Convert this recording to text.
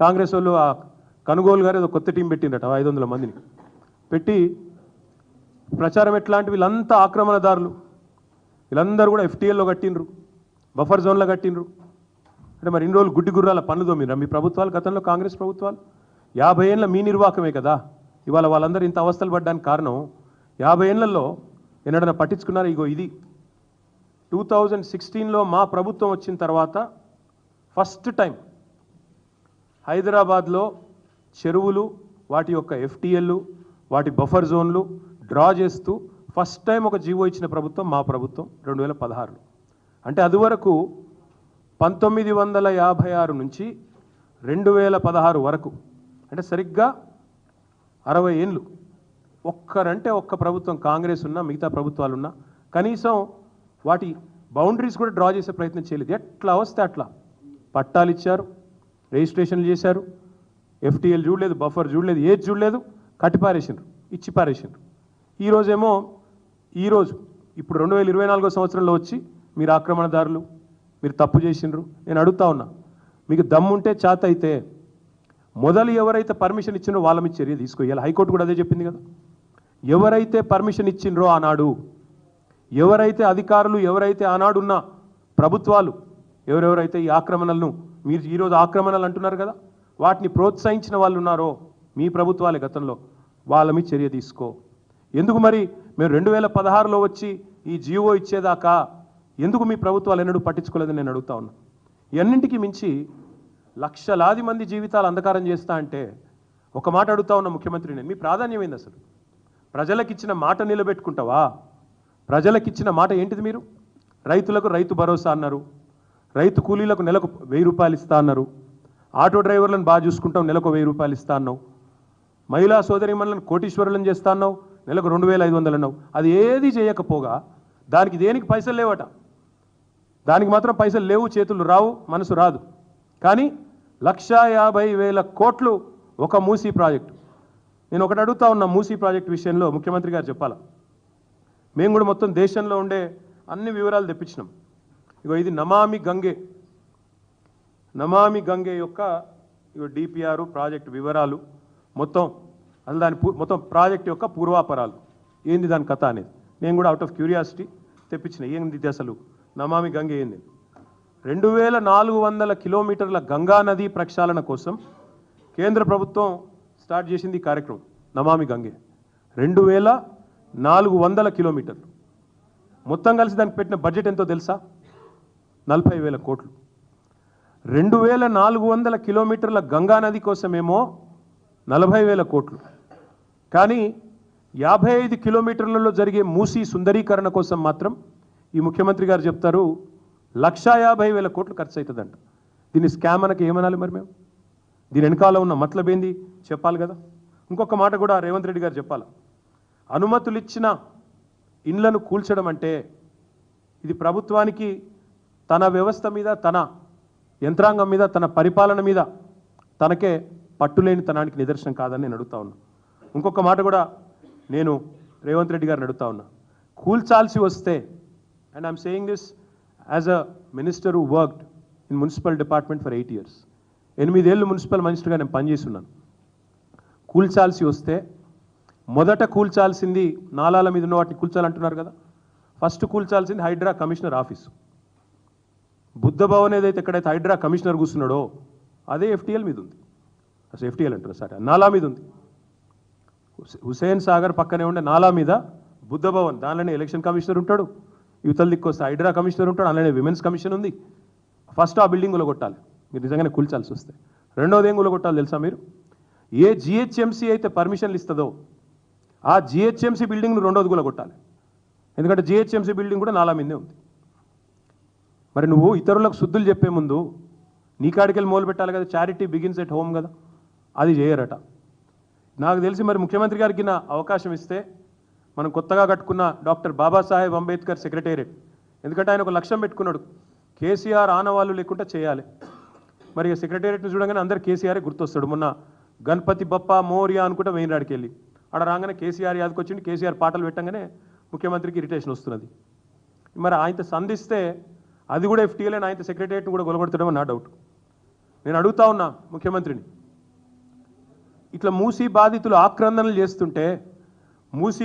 కాంగ్రెస్ వాళ్ళు ఆ కనుగోలు గారు ఏదో కొత్త టీం పెట్టిండట ఐదు వందల మందిని. పెట్టి ప్రచారం ఎట్లాంటి వీళ్ళంతా ఆక్రమణదారులు. వీళ్ళందరూ కూడా ఎఫ్టీఎల్లో కట్టిండ్రు బఫర్ జోన్లో కట్టిండ్రు. అంటే మరి ఇన్ని రోజులు గుడ్డి గుర్రాల పనులు తోమిరా మీ ప్రభుత్వాలు గతంలో కాంగ్రెస్ ప్రభుత్వాలు? యాభై ఏళ్ళ మీ నిర్వాహకమే కదా? ఇవాళ వాళ్ళందరూ ఇంత అవస్థలు పడ్డానికి కారణం యాభై ఏళ్ళలో ఎన్నడన్నా పట్టించుకున్నారు? ఇగో ఇది. టూ థౌజండ్ సిక్స్టీన్లో మా ప్రభుత్వం వచ్చిన తర్వాత ఫస్ట్ టైం హైదరాబాద్లో చెరువులు వాటి యొక్క ఎఫ్టీఎల్లు వాటి బఫర్ జోన్లు డ్రా చేస్తూ ఫస్ట్ టైం ఒక జీవో ఇచ్చిన ప్రభుత్వం మా ప్రభుత్వం రెండు వేల పదహారులో. అంటే అదివరకు పంతొమ్మిది వందల యాభై ఆరు నుంచి రెండు వేల పదహారు వరకు అంటే సరిగ్గా అరవై ఏళ్ళు ఒక్కరంటే ఒక్క ప్రభుత్వం కాంగ్రెస్ ఉన్నా మిగతా ప్రభుత్వాలున్నా కనీసం వాటి బౌండరీస్ కూడా డ్రా చేసే ప్రయత్నం చేయలేదు. ఎట్లా వస్తే అట్లా. పట్టాలు ఇచ్చారు రిజిస్ట్రేషన్లు చేశారు. ఎఫ్టీఎల్ చూడలేదు బఫర్ చూడలేదు ఏది చూడలేదు కట్టి పారేసిండ్రు ఇచ్చి పారేసిండ్రు ఈరోజేమో ఈరోజు ఇప్పుడు రెండు వేల ఇరవై నాలుగో సంవత్సరంలో వచ్చి మీరు ఆక్రమణదారులు మీరు తప్పు చేసిండ్రు. నేను అడుగుతా ఉన్నా మీకు దమ్ముంటే చాత అయితే మొదలు ఎవరైతే పర్మిషన్ ఇచ్చిండ్రో వాళ్ళ మీద చర్య తీసుకోవాలి. హైకోర్టు కూడా అదే చెప్పింది కదా. ఎవరైతే పర్మిషన్ ఇచ్చిండ్రో ఆనాడు ఎవరైతే అధికారులు ఎవరైతే ఆనాడున్న ప్రభుత్వాలు ఎవరెవరైతే ఈ ఆక్రమణలను మీరు ఈరోజు ఆక్రమణలు అంటున్నారు కదా? వాటిని ప్రోత్సహించిన వాళ్ళు ఉన్నారో మీ ప్రభుత్వాలే గతంలో. వాళ్ళ మీద చర్య తీసుకో. ఎందుకు మరి మేము రెండు వేల పదహారులో వచ్చి ఈ జియో ఇచ్చేదాకా ఎందుకు మీ ప్రభుత్వాలు ఎన్నడూ పట్టించుకోలేదని నేను అడుగుతా ఉన్నా. ఇవన్నింటికి మించి లక్షలాది మంది జీవితాలు అంధకారం చేస్తా అంటే ఒక మాట అడుగుతా ఉన్న ముఖ్యమంత్రి నేను. మీ ప్రాధాన్యం ఏంది అసలు? ప్రజలకిచ్చిన మాట నిలబెట్టుకుంటావా? ప్రజలకిచ్చిన మాట ఏంటిది మీరు? రైతులకు రైతు భరోసా అన్నారు. రైతు కూలీలకు నెలకు వెయ్యి రూపాయలు ఇస్తా అన్నారు. ఆటో డ్రైవర్లను బాగా చూసుకుంటాం నెలకు వెయ్యి రూపాయలు ఇస్తా అన్నావు. మహిళా సోదరిమణులను కోటీశ్వరులను చేస్తా అన్నావు నెలకు రెండు వేల ఐదు వందలు అన్నావు. అది ఏది చేయకపోగా దానికి దేనికి పైసలు లేవట? దానికి మాత్రం పైసలు లేవు చేతులు రావు మనసు రాదు. కానీ లక్షా యాభై వేల కోట్లు ఒక మూసీ ప్రాజెక్టు. నేను ఒకటి అడుగుతా ఉన్న మూసీ ప్రాజెక్టు విషయంలో ముఖ్యమంత్రి గారు చెప్పాలా? మేము కూడా మొత్తం దేశంలో ఉండే అన్ని వివరాలు తెప్పించినాం. ఇగో ఇది నమామి గంగే. నమామి గంగే యొక్క ఇగో డిపిఆర్ ప్రాజెక్ట్ వివరాలు. మొత్తం అసలు దాని మొత్తం ప్రాజెక్ట్ యొక్క పూర్వాపరాలు. ఏంది దాని కథ అనేది? నేను కూడా అవుట్ ఆఫ్ క్యూరియాసిటీ తెప్పించిన. ఏంది అసలు? నమామి గంగే ఏంది? రెండు వేల నాలుగు వందల కిలోమీటర్ల గంగా నది ప్రక్షాళన కోసం కేంద్ర ప్రభుత్వం స్టార్ట్ చేసింది కార్యక్రమం నమామి గంగే. రెండు వేల నాలుగు వందల కిలోమీటర్లు. మొత్తం కలిసి దానికి పెట్టిన బడ్జెట్ ఎంతో తెలుసా? నలభై వేల కోట్లు. రెండు వేల నాలుగు వందల కిలోమీటర్ల గంగా నది కోసమేమో నలభై వేల కోట్లు. కానీ యాభై ఐదు కిలోమీటర్లలో జరిగే మూసీ సుందరీకరణ కోసం మాత్రం ఈ ముఖ్యమంత్రి గారు చెప్తారు లక్షా యాభై వేల కోట్లు ఖర్చు అవుతుందంట దీన్ని స్కామ్ అనకి ఏమనాలి మరి మేము? దీని వెనకాల ఉన్న మతలబ్ చెప్పాలి కదా. ఇంకొక మాట కూడా రేవంత్ రెడ్డి గారు చెప్పాలి. అనుమతులు ఇచ్చిన ఇండ్లను కూల్చడం అంటే ఇది ప్రభుత్వానికి తన వ్యవస్థ మీద తన యంత్రాంగం మీద తన పరిపాలన మీద తనకే పట్టులేని తనానికి నిదర్శనం కాదని నేను అడుగుతా ఉన్నా. ఇంకొక మాట కూడా నేను రేవంత్ రెడ్డి గారిని అడుగుతా ఉన్నా. కూల్చాల్సి వస్తే and I'm saying this as a minister who worked in municipal department for eight years ఎనిమిదేళ్ళు మున్సిపల్ మినిస్టర్గా నేను పనిచేస్తున్నాను. కూల్చాల్సి వస్తే మొదట కూల్చాల్సింది నాలాల మీద ఉన్న వాటిని కూల్చాలంటున్నారు కదా. ఫస్ట్ కూల్చాల్సింది హైడ్రా కమిషనర్ ఆఫీసు. బుద్ధ భవన్ ఏదైతే ఎక్కడైతే హైడ్రా కమిషనర్ కూర్చున్నాడో అదే ఎఫ్టీఎల్ మీద ఉంది. అసలు ఎఫ్టీఎల్ అంటారు సరే? నాలా మీద ఉంది. హుసేన్ సాగర్ పక్కనే ఉండే నాలా మీద బుద్ధ భవన్ దానిలోనే ఎలక్షన్ కమిషనర్ ఉంటాడు. యువతల దిక్కొస్తే హైడ్రా కమిషనర్ ఉంటాడు అలానే విమెన్స్ కమిషన్ ఉంది. ఫస్ట్ ఆ బిల్డింగ్ కొట్టాలి. మీరు నిజంగానే కూల్చాల్సి వస్తే. రెండోది ఏం కొట్టాలి తెలుసా మీరు? ఏ జిహెచ్ఎంసీ అయితే పర్మిషన్లు ఇస్తుందో ఆ జిహెచ్ఎంసీ బిల్డింగ్ను రెండోది కొట్టాలి ఎందుకంటే జిహెచ్ఎంసీ బిల్డింగ్ కూడా నాలా మీదే ఉంది. మరి నువ్వు ఇతరులకు శుద్ధులు చెప్పే ముందు నీ కాడికెళ్ళి మొదలు పెట్టాలి కదా? చారిటీ బిగిన్స్ ఎట్ హోమ్ కదా? అది చేయరట. నాకు తెలిసి మరి ముఖ్యమంత్రి గారికి నా అవకాశం ఇస్తే మనం కొత్తగా కట్టుకున్న డాక్టర్ బాబాసాహెబ్ అంబేద్కర్ సెక్రటేరియట్. ఎందుకంటే ఆయన ఒక లక్ష్యం పెట్టుకున్నాడు. కేసీఆర్ ఆనవాళ్ళు లేకుండా చేయాలి. మరి సెక్రటేరియట్ని చూడగానే అందరు కేసీఆర్ గుర్తొస్తాడు. మొన్న గణపతి బప్ప మోరియా అనుకుంటే వెయిన్రాడికి వెళ్ళి. ఆడ రాగానే కేసీఆర్ యాదకి వచ్చింది కేసీఆర్ పాటలు పెట్టంగానే ముఖ్యమంత్రికి ఇరిటేషన్ వస్తున్నది. మరి ఆయనతో సంధిస్తే అది కూడా ఎఫ్టీఎల్ ఆయనతో సెక్రటేరియట్ని కూడా గొలగొడతాడేమో నా డౌట్. నేను అడుగుతా ఉన్నా ముఖ్యమంత్రిని. ఇట్లా మూసి బాధితులు ఆక్రందనలు చేస్తుంటే మూసి